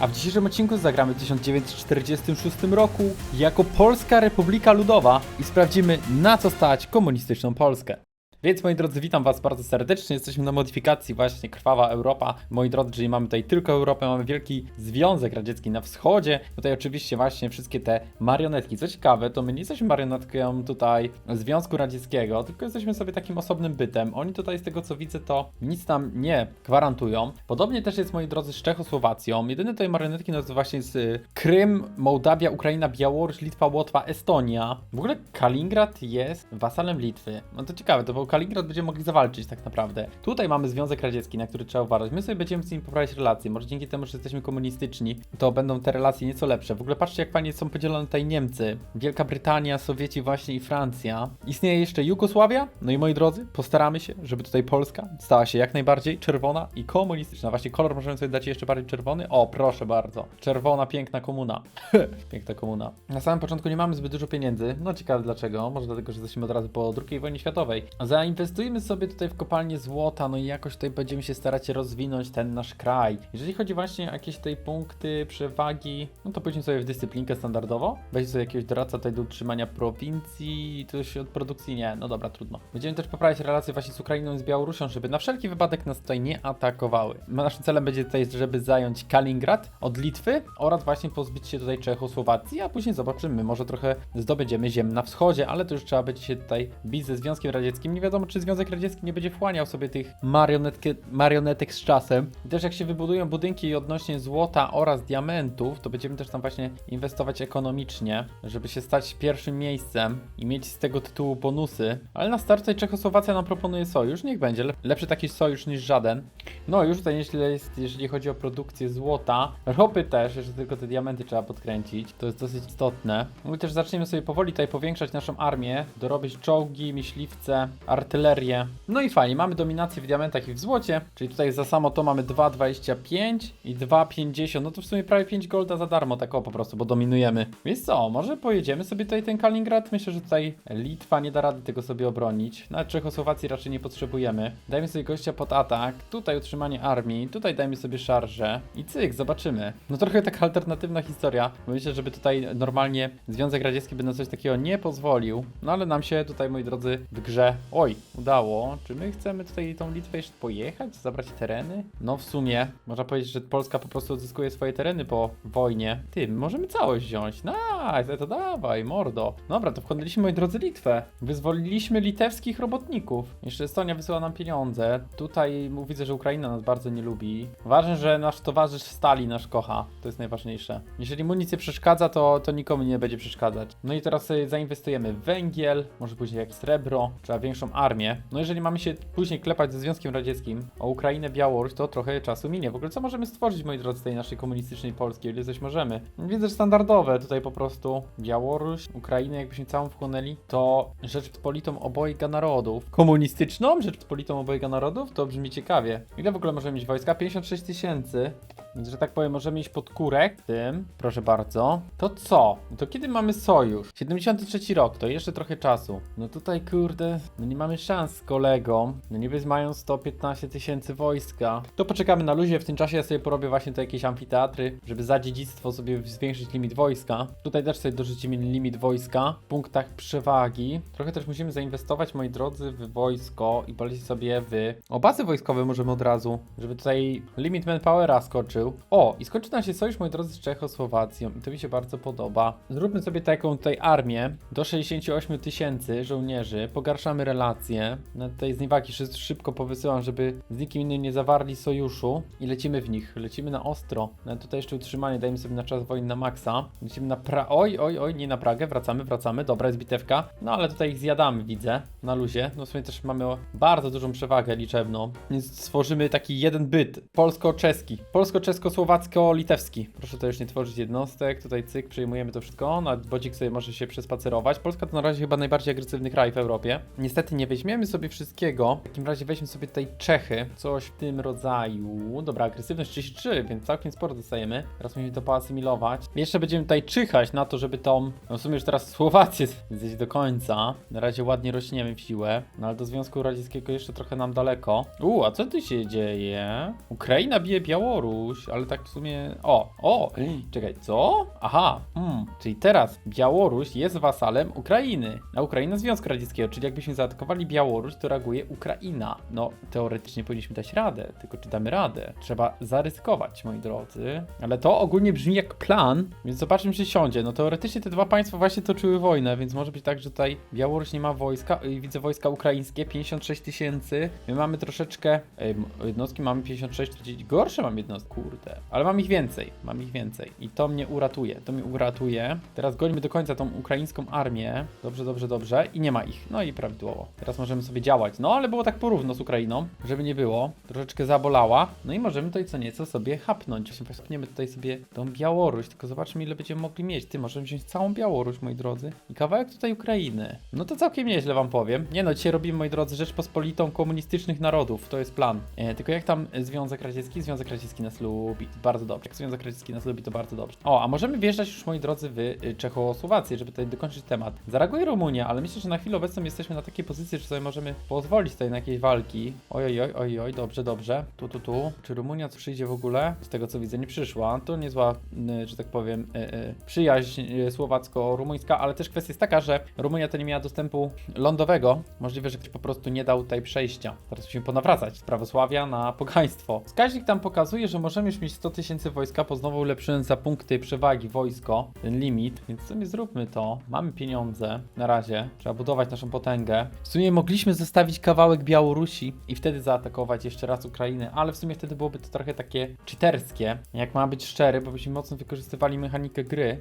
A w dzisiejszym odcinku zagramy w 1946 roku jako Polska Republika Ludowa i sprawdzimy na co stać komunistyczną Polskę. Więc moi drodzy, witam was bardzo serdecznie. Jesteśmy na modyfikacji właśnie Krwawa Europa. Moi drodzy, czyli mamy tutaj tylko Europę, mamy Wielki Związek Radziecki na wschodzie. Tutaj oczywiście właśnie wszystkie te marionetki. Co ciekawe, to my nie jesteśmy marionetką tutaj Związku Radzieckiego, tylko jesteśmy sobie takim osobnym bytem. Oni tutaj z tego co widzę to nic nam nie gwarantują. Podobnie też jest moi drodzy z Czechosłowacją. Jedyne tutaj marionetki no to właśnie z y, Krym, Mołdawia, Ukraina, Białoruś, Litwa, Łotwa, Estonia. W ogóle Kaliningrad jest wasalem Litwy. No to ciekawe, to bo Kaliningrad będziemy mogli zawalczyć tak naprawdę. Tutaj mamy Związek Radziecki, na który trzeba uważać. My sobie będziemy z nim poprawiać relacje. Może dzięki temu, że jesteśmy komunistyczni, to będą te relacje nieco lepsze. W ogóle patrzcie, jak fajnie są podzielone tutaj Niemcy, Wielka Brytania, Sowieci właśnie i Francja. Istnieje jeszcze Jugosławia. No i moi drodzy, postaramy się, żeby tutaj Polska stała się jak najbardziej czerwona i komunistyczna. Właśnie kolor możemy sobie dać jeszcze bardziej czerwony. O, proszę bardzo. Czerwona, piękna komuna. piękna komuna. Na samym początku nie mamy zbyt dużo pieniędzy. No ciekawe dlaczego. Może dlatego, że jesteśmy od razu po II wojnie światowej. Zainwestujmy sobie tutaj w kopalnię złota, no i jakoś tutaj będziemy się starać rozwinąć ten nasz kraj. Jeżeli chodzi właśnie o jakieś tutaj punkty przewagi, no to pójdźmy sobie w dyscyplinkę standardowo. Weź sobie jakiegoś doradca tutaj do utrzymania prowincji, coś od produkcji nie, no dobra, trudno. Będziemy też poprawiać relacje właśnie z Ukrainą i z Białorusią, żeby na wszelki wypadek nas tutaj nie atakowały. Naszym celem będzie tutaj, żeby zająć Kaliningrad od Litwy oraz właśnie pozbyć się tutaj Czechosłowacji, a później zobaczymy, może trochę zdobędziemy ziem na wschodzie, ale to już trzeba będzie się tutaj bić ze Związkiem Radzieckim. Nie wiadomo, czy Związek Radziecki nie będzie wchłaniał sobie tych marionetki, marionetek z czasem. I też jak się wybudują budynki odnośnie złota oraz diamentów, to będziemy też tam właśnie inwestować ekonomicznie, żeby się stać pierwszym miejscem i mieć z tego tytułu bonusy. Ale na tutaj Czechosłowacja nam proponuje sojusz, niech będzie. Lep- Lepszy taki sojusz niż żaden. No już tutaj nieźle jest, jeżeli chodzi o produkcję złota. Ropy też, jeszcze tylko te diamenty trzeba podkręcić. To jest dosyć istotne. No i też zaczniemy sobie powoli tutaj powiększać naszą armię, dorobić czołgi, myśliwce, artylerię. No i fajnie, mamy dominację w diamentach i w złocie, czyli tutaj za samo to mamy 2,25 i 2,50. No to w sumie prawie 5 golda za darmo, tak o po prostu, bo dominujemy. Więc co, może pojedziemy sobie tutaj ten Kaliningrad? Myślę, że tutaj Litwa nie da rady tego sobie obronić. Nawet Czechosłowacji raczej nie potrzebujemy. Dajmy sobie gościa pod atak, tutaj utrzymanie armii, tutaj dajmy sobie szarżę i cyk, zobaczymy. No trochę taka alternatywna historia, bo myślę, żeby tutaj normalnie Związek Radziecki by na coś takiego nie pozwolił. No ale nam się tutaj, moi drodzy, w grze, oj, udało. Czy my chcemy tutaj tą Litwę jeszcze pojechać, zabrać tereny? No w sumie, można powiedzieć, że Polska po prostu odzyskuje swoje tereny po wojnie. Ty, możemy całość wziąć. Nice, to dawaj, mordo. Dobra, to wchłonęliśmy, moi drodzy, Litwę. Wyzwoliliśmy litewskich robotników. Jeszcze Estonia wysyła nam pieniądze. Tutaj widzę, że Ukraina nas bardzo nie lubi. Ważne, że nasz towarzysz Stali nas kocha. To jest najważniejsze. Jeżeli mu nic nie przeszkadza, to, to nikomu nie będzie przeszkadzać. No i teraz zainwestujemy w węgiel, może później jak srebro, trzeba większą armię. No jeżeli mamy się później klepać ze Związkiem Radzieckim o Ukrainę, Białoruś, to trochę czasu minie. W ogóle co możemy stworzyć, moi drodzy, tej naszej komunistycznej Polski, ile coś możemy? Widzę, że standardowe tutaj po prostu Białoruś, Ukrainę, jakbyśmy całą wchłonęli, to Rzeczpospolitą obojga narodów. Komunistyczną Rzeczpospolitą obojga narodów? To brzmi ciekawie. Ile w ogóle możemy mieć wojska? 56 tysięcy. Więc, że tak powiem, możemy iść pod kurek tym. Proszę bardzo. To co? No to kiedy mamy sojusz? 73 rok, to jeszcze trochę czasu. No tutaj, kurde, no nie mamy szans z kolegą. No niby mają 115 tysięcy wojska. To poczekamy na luzie, w tym czasie ja sobie porobię właśnie tu jakieś amfiteatry, żeby za dziedzictwo sobie zwiększyć limit wojska. Tutaj też sobie dorzucimy limit wojska w punktach przewagi. Trochę też musimy zainwestować, moi drodzy, w wojsko i polecieć sobie w... O, bazy wojskowe możemy od razu, żeby tutaj limit manpowera skoczył. O, i skończy nam się sojusz, moi drodzy, z Czechosłowacją. I to mi się bardzo podoba. Zróbmy sobie taką tutaj armię. Do 68 tysięcy żołnierzy, pogarszamy relacje. No tutaj zniewaki szy- szybko powysyłam, żeby z nikim innym nie zawarli sojuszu. I lecimy w nich, lecimy na ostro. No tutaj jeszcze utrzymanie. Dajmy sobie na czas wojny na maksa. Lecimy na pra... Oj, oj, oj, nie na Pragę, wracamy, wracamy, dobra, jest bitewka. No ale tutaj ich zjadamy, widzę, na luzie. No w sumie też mamy bardzo dużą przewagę liczebną, więc stworzymy taki jeden byt, polsko-czeski, polsko-czesko-słowacko-litewski. Proszę to już nie tworzyć jednostek, tutaj cyk, przejmujemy to wszystko, nawet Bodzik sobie może się przespacerować. Polska to na razie chyba najbardziej agresywny kraj w Europie. Niestety nie weźmiemy sobie wszystkiego, w takim razie weźmy sobie tutaj Czechy, coś w tym rodzaju. Dobra, agresywność 33, więc całkiem sporo dostajemy. Teraz musimy to poasymilować. Jeszcze będziemy tutaj czyhać na to, żeby tą, no w sumie już teraz Słowację zjeść do końca. Na razie ładnie rośniemy w siłę, no ale do Związku Radzieckiego jeszcze trochę nam daleko. U, a co tu się dzieje? Ukraina bije Białoruś. Białoruś, ale tak w sumie... O, o, czekaj, co? Aha, hmm, czyli teraz Białoruś jest wasalem Ukrainy, a Ukraina Związku Radzieckiego, czyli jakbyśmy zaatakowali Białoruś, to reaguje Ukraina. No, teoretycznie powinniśmy dać radę, tylko czy damy radę? Trzeba zaryzykować, moi drodzy. Ale to ogólnie brzmi jak plan, więc zobaczymy, czy siądzie. No teoretycznie te dwa państwa właśnie toczyły wojnę, więc może być tak, że tutaj Białoruś nie ma wojska. Y, Widzę wojska ukraińskie, 56 tysięcy. My mamy troszeczkę, jednostki mamy 56, gdzieś gorsze mam jednostki, kurde. Ale mam ich więcej, mam ich więcej. I to mnie uratuje, to mnie uratuje. Teraz gońmy do końca tą ukraińską armię. Dobrze, dobrze, dobrze. I nie ma ich. No i prawidłowo. Teraz możemy sobie działać. No ale było tak porówno z Ukrainą, żeby nie było. Troszeczkę zabolała. No i możemy tutaj co nieco sobie hapnąć. Właśnie Hapniemy tutaj sobie tą Białoruś, tylko zobaczmy ile będziemy mogli mieć. Ty, możemy wziąć całą Białoruś, moi drodzy. I kawałek tutaj Ukrainy. No to całkiem nieźle wam powiem. Nie no, dzisiaj robimy, moi drodzy, Rzeczpospolitą komunistycznych narodów. To jest plan. E, tylko jak tam Związek Radziecki? Związek Radziecki nas lubi. Bardzo dobrze. Jak Związek Radziecki nas lubi, to bardzo dobrze. O, a możemy wjeżdżać już, moi drodzy, w y, Czechosłowację, żeby tutaj dokończyć temat. Zareaguje Rumunia, ale myślę, że na chwilę obecną jesteśmy na takiej pozycji, że sobie możemy pozwolić tutaj na jakieś walki. Oj, oj, oj, oj, oj, dobrze, dobrze. Tu, tu, tu. Czy Rumunia co przyjdzie w ogóle? Z tego co widzę, nie przyszła. To niezła, y, że tak powiem, y, przyjaźń słowacko-rumuńska, ale też kwestia jest taka, że Rumunia to nie miała dostępu lądowego. Możliwe, że ktoś po prostu nie dał tutaj przejścia. Teraz musimy ponawracać z prawosławia na pogaństwo. Wskaźnik tam pokazuje, że możemy już mieć 100 tysięcy wojska, po znowu ulepszyłem za punkty przewagi wojsko, ten limit, więc sobie zróbmy to. Mamy pieniądze na razie, trzeba budować naszą potęgę. W sumie mogliśmy zostawić kawałek Białorusi i wtedy zaatakować jeszcze raz Ukrainę, ale w sumie wtedy byłoby to trochę takie cheaterskie, jak ma być szczery, bo byśmy mocno wykorzystywali mechanikę gry.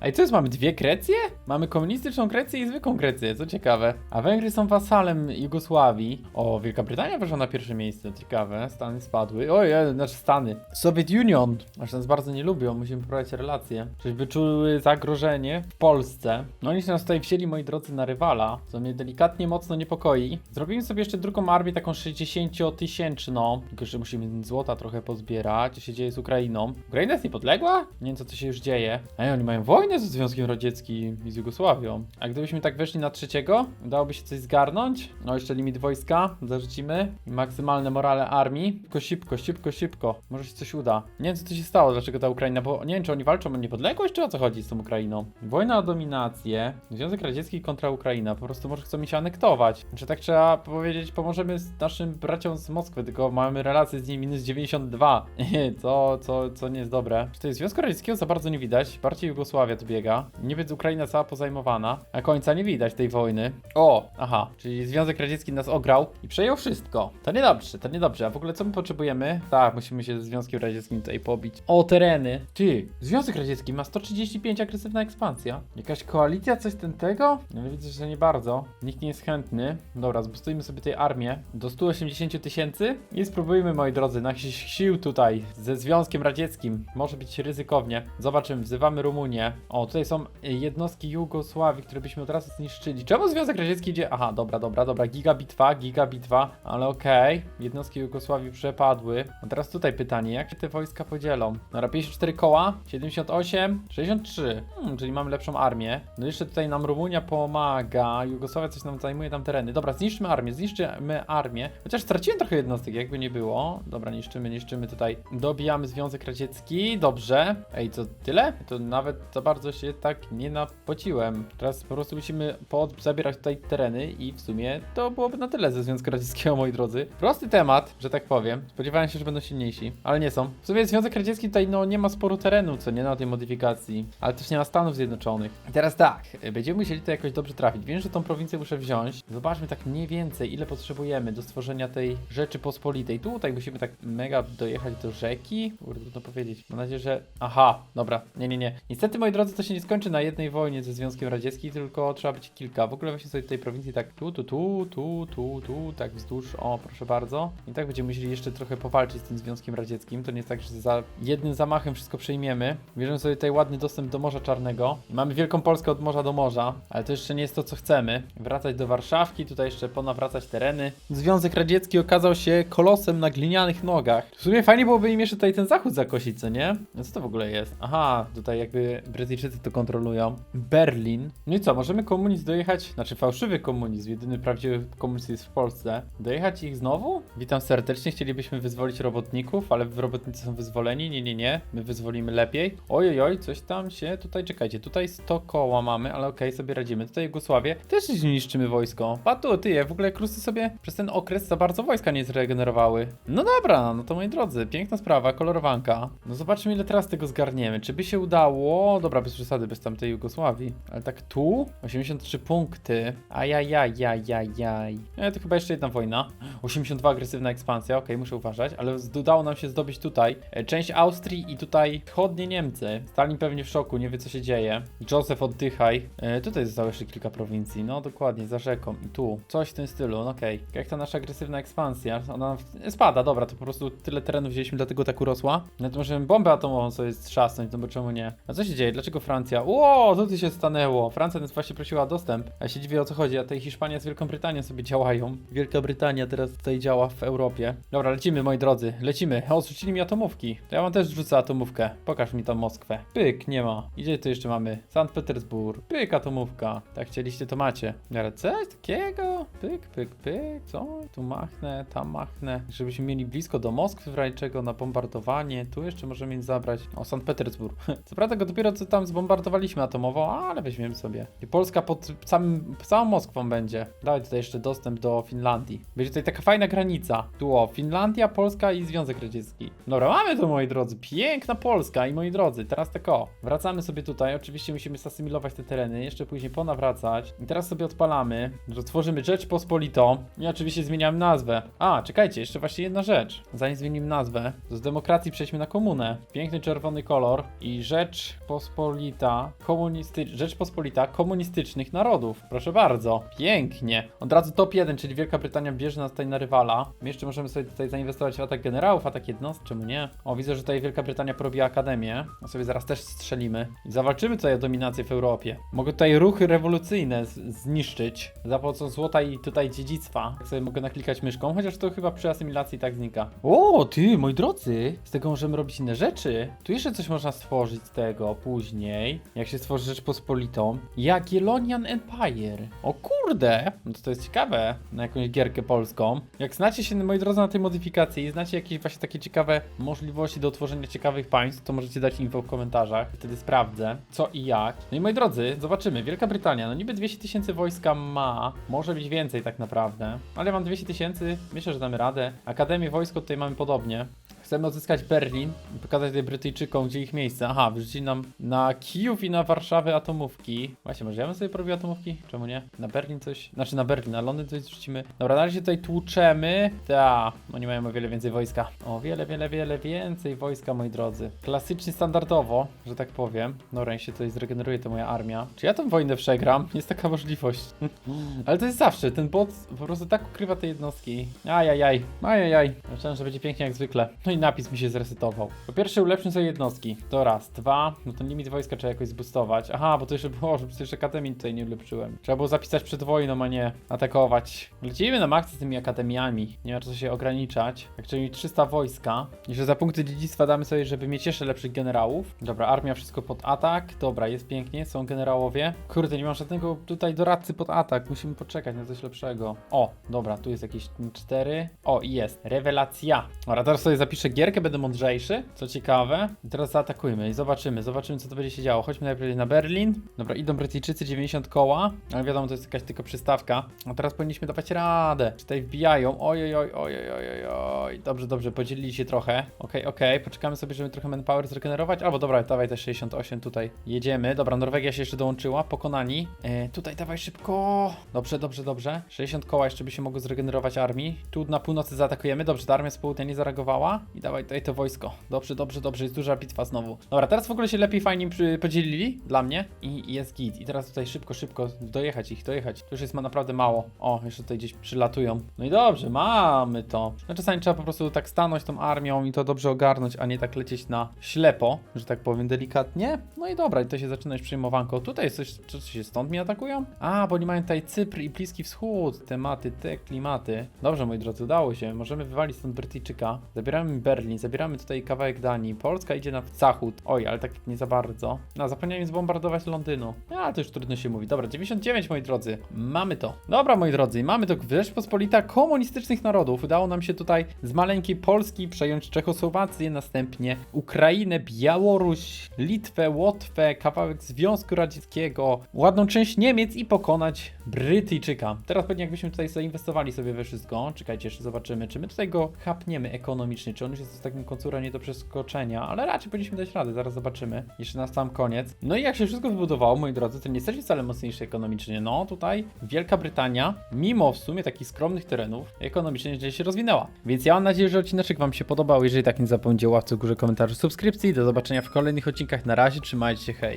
A i co jest, mamy dwie Grecje? Mamy komunistyczną Grecję i zwykłą Grecję, co ciekawe. A Węgry są wasalem Jugosławii. O, Wielka Brytania weszła na pierwsze miejsce, ciekawe. Stany spadły. Oj, e, znaczy Stany. Soviet Union. Aż nas bardzo nie lubią, musimy poprawiać relacje. Czyżby czuły zagrożenie w Polsce. No oni się nas tutaj wzięli, moi drodzy, na rywala, co mnie delikatnie mocno niepokoi. Zrobimy sobie jeszcze drugą armię, taką 60-tysięczną. Tylko, że musimy złota trochę pozbierać. Co się dzieje z Ukrainą? Ukraina jest niepodległa? Nie wiem, co tu się już dzieje. Ej, oni mają wojnę ze Związkiem Radzieckim i z Jugosławią. A gdybyśmy tak weszli na trzeciego, udałoby się coś zgarnąć. No, jeszcze limit wojska, zarzucimy. I maksymalne morale armii. Tylko szybko, szybko, szybko. Może się coś uda. Nie wiem, co tu się stało, dlaczego ta Ukraina, bo nie wiem, czy oni walczą o niepodległość, czy o co chodzi z tą Ukrainą. Wojna o dominację. Związek Radziecki kontra Ukraina. Po prostu może chcą mi się anektować. Czy tak trzeba powiedzieć, pomożemy naszym braciom z Moskwy, tylko mamy relacje z nimi minus 92. co, co, co nie jest dobre. Czy to jest Związku Radzieckiego za bardzo nie widać. Bardziej Jugosławia tu biega. Niby Ukraina cała pozajmowana. A końca nie widać tej wojny. O, aha, czyli Związek Radziecki nas ograł i przejął wszystko. To niedobrze, to niedobrze. A w ogóle co my potrzebujemy? Tak, musimy się ze Związkiem Radzieckim tutaj pobić. O, tereny. Ty, Związek Radziecki ma 135 agresywna ekspansja. Jakaś koalicja, coś ten tego? Ale widzę, że nie bardzo. Nikt nie jest chętny. Dobra, zbustujmy sobie tej armię do 180 tysięcy i spróbujmy, moi drodzy, naszych sił tutaj ze Związkiem Radzieckim. Może być ryzykownie. Zobaczymy, wzywamy Rumunię. O, tutaj są jednostki Jugosławii, które byśmy od razu zniszczyli. Czemu Związek Radziecki idzie? Aha, dobra, dobra, dobra. Gigabitwa, gigabitwa, ale okej. Jednostki Jugosławii przepadły. A teraz tutaj pytanie, jak te wojska podzielą? Dobra, 54 koła, 78, 63. Hmm, czyli mamy lepszą armię. No jeszcze tutaj nam Rumunia pomaga. Jugosławia coś nam zajmuje tam tereny. Dobra, zniszczmy armię, zniszczymy armię. Chociaż straciłem trochę jednostek, jakby nie było. Dobra, niszczymy, niszczymy tutaj. Dobijamy Związek Radziecki. Dobrze. Ej, to tyle? To nawet za bardzo się tak nie napociłem. Teraz po prostu musimy zabierać tutaj tereny i w sumie to byłoby na tyle ze Związku Radzieckiego, moi drodzy. Prosty temat, że tak powiem. Spodziewałem się, że będą silniejsi, ale nie są. W sumie Związek Radziecki tutaj no nie ma sporu terenu, co nie na tej modyfikacji, ale też nie ma Stanów Zjednoczonych. I teraz tak, będziemy musieli to jakoś dobrze trafić. Wiem, że tą prowincję muszę wziąć. Zobaczmy tak mniej więcej, ile potrzebujemy do stworzenia tej Rzeczypospolitej. Tutaj musimy tak mega dojechać do rzeki. Kurde, trudno powiedzieć. Mam nadzieję, że... Aha, dobra. Nie, nie, nie. Niestety, moi drodzy, to się nie skończy na jednej wojnie ze Związkiem Radzieckim, tylko trzeba być kilka. W ogóle weźmy sobie tej prowincji tak tu, tu, tu, tu, tu, tu, tak wzdłuż. O, proszę bardzo. I tak będziemy musieli jeszcze trochę powalczyć z tym Związkiem Radzieckim. To nie jest tak, że za jednym zamachem wszystko przejmiemy. Bierzemy sobie tutaj ładny dostęp do Morza Czarnego. Mamy Wielką Polskę od morza do morza, ale to jeszcze nie jest to, co chcemy. Wracać do Warszawki, tutaj jeszcze ponawracać tereny. Związek Radziecki okazał się kolosem na glinianych nogach. W sumie fajnie byłoby im jeszcze tutaj ten zachód zakosić, co nie? No co to w ogóle jest? Aha, tutaj jakby Brytyjczycy to kontrolują. Berlin. No i co, możemy komunizm dojechać, znaczy fałszywy komunizm, jedyny prawdziwy komunizm jest w Polsce. Dojechać ich znowu? Witam serdecznie, chcielibyśmy wyzwolić robotników, ale robotników robotnicy są wyzwoleni. Nie, nie, nie. My wyzwolimy lepiej. Oj, oj, coś tam się tutaj, czekajcie, tutaj 100 koła mamy, ale okej, sobie radzimy. Tutaj Jugosławię też niszczymy wojsko. Patu, ty, w ogóle jak Rusy sobie przez ten okres za bardzo wojska nie zregenerowały. No dobra, no to moi drodzy, piękna sprawa, kolorowanka. No zobaczmy ile teraz tego zgarniemy. Czy by się udało? Dobra, bez przesady, bez tamtej Jugosławii. Ale tak tu? 83 punkty. Ajajajajajaj. Nie, to chyba jeszcze jedna wojna. 82 agresywna ekspansja, okej, muszę uważać, ale udało nam się zdobyć tutaj e, część Austrii i tutaj wschodnie Niemcy. Stalin pewnie w szoku, nie wie co się dzieje. Józef oddychaj. E, tutaj zostało jeszcze kilka prowincji, no dokładnie, za rzeką i tu. Coś w tym stylu, no okej. Jak ta nasza agresywna ekspansja, ona w- spada, dobra, to po prostu tyle terenu wzięliśmy, dlatego tak urosła. No to możemy bombę atomową sobie strzasnąć, no bo czemu nie? A co się dzieje? Dlaczego Francja? Ło, co tu się stanęło? Francja nas właśnie prosiła o dostęp. A się dziwię o co chodzi, a tutaj Hiszpania z Wielką Brytanią sobie działają. Wielka Brytania teraz tutaj działa w Europie. Dobra, lecimy moi drodzy, lecimy. O, zrzucili mi atomówki. To ja wam też rzucę atomówkę. Pokaż mi tam Moskwę. Pyk, nie ma. Gdzie tu jeszcze mamy? Sankt Petersburg. Pyk, atomówka. Tak chcieliście, to macie. Ale coś takiego? Pyk, pyk, pyk. Co? Tu machnę, tam machnę. Żebyśmy mieli blisko do Moskwy w czego na bombardowanie. Tu jeszcze możemy mieć zabrać. O, Sankt Petersburg. Co prawda go dopiero co tam zbombardowaliśmy atomowo, ale weźmiemy sobie. I Polska pod samym, całą Moskwą będzie. Dawaj tutaj jeszcze dostęp do Finlandii. Będzie tutaj taka fajna granica. Tu o, Finlandia, Polska i Związek Radziecki. Dobra, mamy to moi drodzy. Piękna Polska i moi drodzy, teraz tak o. Wracamy sobie tutaj. Oczywiście musimy zasymilować te tereny, jeszcze później ponawracać. I teraz sobie odpalamy, że tworzymy Rzeczpospolitą i oczywiście zmieniamy nazwę. A, czekajcie, jeszcze właśnie jedna rzecz. Zanim zmienimy nazwę, to z demokracji przejdźmy na komunę. Piękny czerwony kolor i Rzeczpospolita komunisty... Rzeczpospolita komunistycznych narodów. Proszę bardzo. Pięknie. Od razu top 1, czyli Wielka Brytania bierze nas tutaj na rywala. My jeszcze możemy sobie tutaj zainwestować w atak generałów, atak jednostk, czemu nie? O, widzę, że tutaj Wielka Brytania porobi akademię. A sobie zaraz też strzelimy. I zawalczymy tutaj o dominację w Europie. Mogę tutaj ruchy rewolucyjne zniszczyć za pomocą złota i tutaj dziedzictwa. Tak sobie mogę naklikać myszką, chociaż to chyba przy asymilacji tak znika. O, ty, moi drodzy, z tego możemy robić inne rzeczy. Tu jeszcze coś można stworzyć z tego później, jak się stworzy Rzeczpospolitą. Jagiellonian Empire. O kurde, no to to jest ciekawe na jakąś gierkę polską. Jak znacie się, moi drodzy, na tej modyfikacji i znacie jakieś właśnie takie ciekawe możliwości do utworzenia ciekawych państw, to możecie dać info w komentarzach. Wtedy sprawdzę, co i jak. No i moi drodzy, zobaczymy. Wielka Brytania, no niby 200 tysięcy wojska ma, może być więcej tak naprawdę, ale mam 200 tysięcy, myślę, że damy radę. Akademię wojsko tutaj mamy podobnie. Chcemy odzyskać Berlin i pokazać tutaj Brytyjczykom, gdzie ich miejsce. Aha, wyrzucili nam na Kijów i na Warszawę atomówki. Właśnie, może ja bym sobie porobił atomówki? Czemu nie? Na Berlin coś? Znaczy na Berlin, na Londyn coś zrzucimy. Dobra, na razie tutaj tłuczemy. Ta, oni mają o wiele więcej wojska. O wiele, wiele, wiele więcej wojska, moi drodzy. Klasycznie, standardowo, że tak powiem. Niech się tutaj zregeneruje to moja armia. Czy ja tą wojnę przegram? Jest taka możliwość. Ale to jest zawsze, ten bot po prostu tak ukrywa te jednostki. Ajajaj, ajajaj. Myślałem, że będzie pięknie jak zwykle. No i napis mi się zresetował. Po pierwsze ulepszymy sobie jednostki. To raz. Dwa, no ten limit wojska trzeba jakoś zboostować. Aha, bo to jeszcze było, że przecież akademii tutaj nie ulepszyłem. Trzeba było zapisać przed wojną, a nie atakować. Lecimy na maksa z tymi akademiami. Nie ma co się ograniczać. Jak mieć 300 wojska. I że za punkty dziedzictwa damy sobie, żeby mieć jeszcze lepszych generałów. Dobra, armia wszystko pod atak. Dobra, jest pięknie, są generałowie. Kurde, nie mam żadnego tutaj doradcy pod atak. Musimy poczekać na coś lepszego. O, dobra, tu jest jakieś 4. O, i jest. Rewelacja. Dobra, teraz sobie zapiszę gierkę, będę mądrzejszy. Co ciekawe. Teraz zaatakujmy i zobaczymy. Zobaczymy, co to będzie się działo. Chodźmy najpierw na Berlin. Dobra, idą Brytyjczycy 90 koła. Ale wiadomo, to jest jakaś tylko przystawka. A teraz powinniśmy dawać radę. Czy Tutaj wbijają. Oj, oj, oj, oj, oj, oj, oj, oj. Dobrze, dobrze, podzielili się trochę. Okej, okej, poczekamy sobie, żeby trochę manpower zregenerować. Albo dobra, dawaj te 68 tutaj. Jedziemy. Dobra, Norwegia się jeszcze dołączyła. Pokonani. E, tutaj dawaj szybko. Dobrze, dobrze, dobrze. 60 koła jeszcze by się mogło zregenerować armii. Tu na północy zaatakujemy. Dobrze, ta armia z południa nie zareagowała. I dawaj tutaj to wojsko. Dobrze, dobrze, dobrze. Jest duża bitwa znowu. Dobra, teraz w ogóle się lepiej fajnie podzielili dla mnie. I i jest git. I teraz tutaj szybko, szybko dojechać ich, dojechać. Tu już jest ma naprawdę mało. O, jeszcze tutaj gdzieś przylatują. No i dobrze, mamy to. No czasami trzeba po prostu tak stanąć tą armią i to dobrze ogarnąć, a nie tak lecieć na ślepo, że tak powiem delikatnie. No i dobra, i to się zaczyna już przyjmowanko. Tutaj jest coś, co się stąd mi atakują? A, bo oni mają tutaj Cypr i Bliski Wschód, tematy, te klimaty. Dobrze, moi drodzy, udało się. Możemy wywalić stąd Brytyjczyka. Zabieramy Berlin. Zabieramy tutaj kawałek Danii. Polska idzie na zachód. Oj, ale tak nie za bardzo. No, zapomniałem zbombardować Londynu. A, to już trudno się mówi. Dobra, 99, moi drodzy. Mamy to. Dobra, moi drodzy, mamy to. Rzeczpospolita komunistycznych narodów. Udało nam się tutaj z maleńkiej Polski przejąć Czechosłowację, następnie Ukrainę, Białoruś, Litwę, Łotwę, kawałek Związku Radzieckiego, ładną część Niemiec i pokonać Brytyjczyka. Teraz pewnie jakbyśmy tutaj zainwestowali sobie we wszystko. Czekajcie, jeszcze zobaczymy, czy my tutaj go chapniemy ekonomicznie, czy on jest w takim końcu nie do przeskoczenia, ale raczej powinniśmy dać radę, zaraz zobaczymy. Jeszcze na sam koniec. No i jak się wszystko wybudowało, moi drodzy, to nie jesteśmy wcale mocniejsi ekonomicznie. No tutaj Wielka Brytania, mimo w sumie takich skromnych terenów, ekonomicznie nieźle się rozwinęła. Więc ja mam nadzieję, że odcineczek Wam się podobał. Jeżeli tak, nie zapomnijcie o łapce w górze komentarzy, subskrypcji. Do zobaczenia w kolejnych odcinkach. Na razie, trzymajcie się, hej.